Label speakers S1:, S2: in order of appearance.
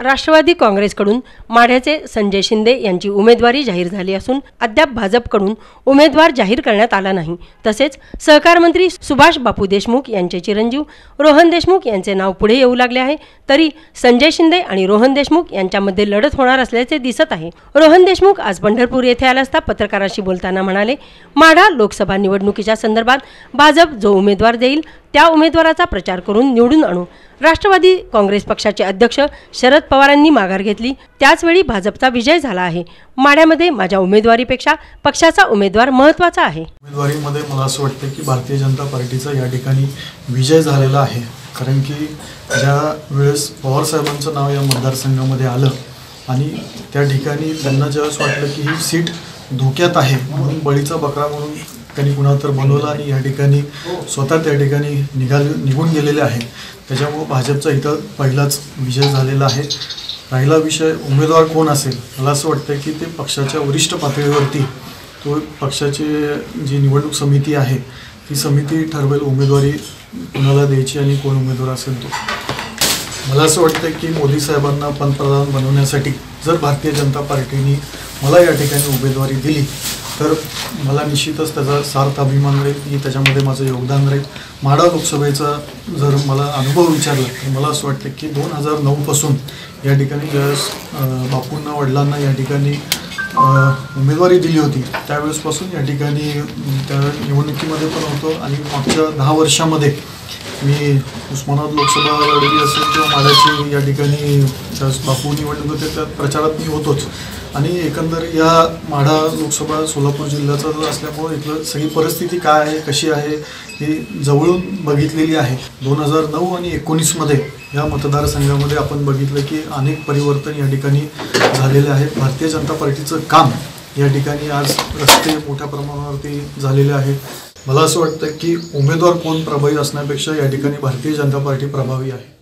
S1: राष्ट्रवादी काँग्रेसकडून माढ्याचे संजय शिंदे यांची उमेदवारी जाहीर झाली असून अद्याप भाजपकडून उमेदवार जाहीर करण्यात आला नाही. तसेच सहकार मंत्री सुभाष बापू देशमुख यांचे चिरंजीव रोहन देशमुख यांचे नाव पुढे येऊ लागले आहे. तरी संजय शिंदे आणि रोहन देशमुख यांच्यामध्ये लढत होणार असल्याचे दिसत आहे. रोहन देशमुख आज पंढरपूर येथे आला असता पत्रकारांशी बोलताना म्हणाले माढा लोकसभा निवडणुकीच्या संदर्भात भाजप जो उमेदवार देईल त्या उमेदवाराचा प्रचार करून निवडून आणू. राष्ट्रवादी काँग्रेस पक्षाचे अध्यक्ष शरद पवारांनी माघार घेतली. त्याचवेळी भाजपचा विजय झाला आहे. माड्यामध्ये माझ्या उमेदवारीपेक्षा पक्षाचा उमेदवार महत्त्वाचा आहे.
S2: उमेदवारीमध्ये मला असं वाटतं की भारतीय जनता पार्टीचा या ठिकाणी विजय झालेला आहे. कारण की ज्या वेळेस पवारसाहेबांचं नाव या मतदारसंघामध्ये आलं आणि त्या ठिकाणी त्यांना ज्यावेळेस वाटलं की ही सीट धोक्यात आहे म्हणून बळीचा बकरा म्हणून ठिकाणी कुणाला तर बनवलं आणि या ठिकाणी स्वतः त्या ठिकाणी निघाल निघून गेलेले आहे. त्याच्यामुळं भाजपचा इथं पहिलाच विजय झालेला आहे. राहिला विषय उमेदवार कोण असेल? मला असं वाटतं की ते पक्षाच्या वरिष्ठ पातळीवरती तो पक्षाची जी निवडणूक समिती आहे ती समिती ठरवेल उमेदवारी कुणाला द्यायची आणि कोण उमेदवार असेल तो. मला असं वाटतं की मोदी साहेबांना पंतप्रधान बनवण्यासाठी जर भारतीय जनता पार्टीने मला या ठिकाणी उमेदवारी दिली तर मला निश्चितच त्याचा सार्थ अभिमान राहील की त्याच्यामध्ये माझं योगदान राहील. माढा लोकसभेचा जर मला अनुभव विचारला तर मला असं वाटतं की दोन हजार नऊपासून या ठिकाणी ज्यावेळेस बापूंना वडिलांना या ठिकाणी उमेदवारी दिली होती. त्यावेळेसपासून या ठिकाणी त्या निवडणुकीमध्ये पण होतो आणि मागच्या दहा वर्षामध्ये मी उस्मानाबाद लोकसभा लढली असेल किंवा माझ्याची या ठिकाणी बापू निवडणूक होते त्या प्रचारात मी होतोच. आणि एकंदर या माढा लोकसभा सोलापूर जिल्ह्याचा जो असल्यामुळं इथलं सगळी परिस्थिती काय आहे कशी आहे ही जवळून बघितलेली आहे. दोन हजार नऊ आणि एकोणीसमध्ये या मतदारसंघामध्ये आपण बघितलं की अनेक परिवर्तन या ठिकाणी झालेले आहेत. भारतीय जनता पार्टीचं काम या ठिकाणी आज रस्ते मोठ्या प्रमाणावरती झालेले आहेत. मला असं वाटतं की उमेदवार कोण प्रभावी असण्यापेक्षा या ठिकाणी भारतीय जनता पार्टी प्रभावी आहे.